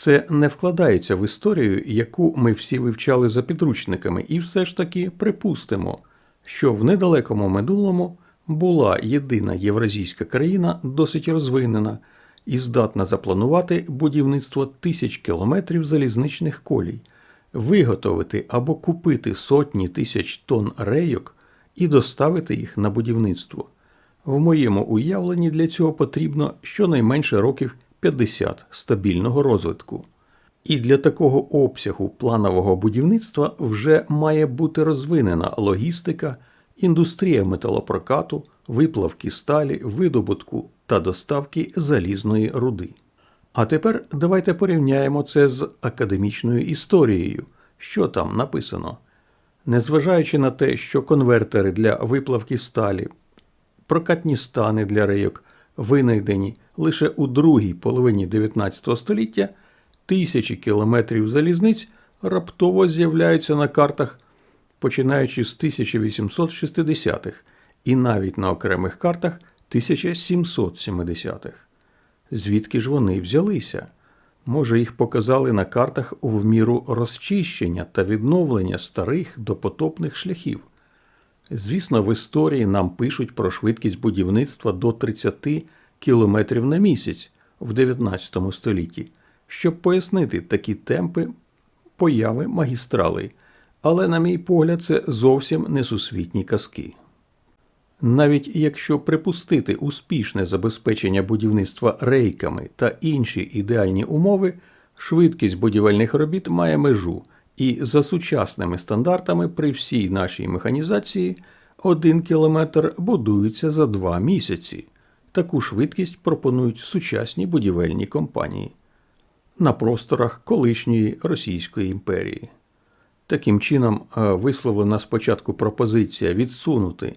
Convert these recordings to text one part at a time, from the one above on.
Це не вкладається в історію, яку ми всі вивчали за підручниками, і все ж таки припустимо, що в недалекому минулому була єдина євразійська країна досить розвинена і здатна запланувати будівництво тисяч кілометрів залізничних колій, виготовити або купити сотні тисяч тонн рейок і доставити їх на будівництво. В моєму уявленні для цього потрібно щонайменше років 50 стабільного розвитку. І для такого обсягу планового будівництва вже має бути розвинена логістика, індустрія металопрокату, виплавки сталі, видобутку та доставки залізної руди. А тепер давайте порівняємо це з академічною історією, що там написано. Незважаючи на те, що конвертери для виплавки сталі, прокатні стани для рейок винайдені лише у другій половині 19 століття, тисячі кілометрів залізниць раптово з'являються на картах, починаючи з 1860-х і навіть на окремих картах 1770-х. Звідки ж вони взялися? Може, їх показали на картах в міру розчищення та відновлення старих допотопних шляхів. Звісно, в історії нам пишуть про швидкість будівництва до 30 км на місяць в 19 столітті, щоб пояснити такі темпи появи магістралей, але, на мій погляд, це зовсім несусвітні казки. Навіть якщо припустити успішне забезпечення будівництва рейками та інші ідеальні умови, швидкість будівельних робіт має межу, і за сучасними стандартами при всій нашій механізації один кілометр будується за два місяці. Таку швидкість пропонують сучасні будівельні компанії на просторах колишньої Російської імперії. Таким чином, е, висловлена спочатку пропозиція відсунути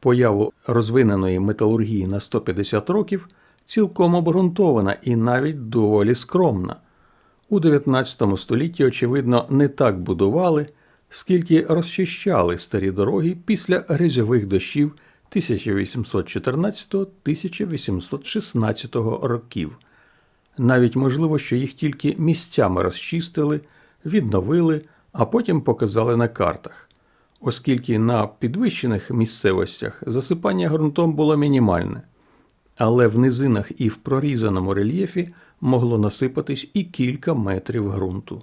появу розвиненої металургії на 150 років цілком обґрунтована і навіть доволі скромна. У 19 столітті, очевидно, не так будували, скільки розчищали старі дороги після грязьових дощів 1814-1816 років. Навіть можливо, що їх тільки місцями розчистили, відновили, а потім показали на картах, оскільки на підвищених місцевостях засипання ґрунтом було мінімальне, але в низинах і в прорізаному рельєфі могло насипатись і кілька метрів ґрунту.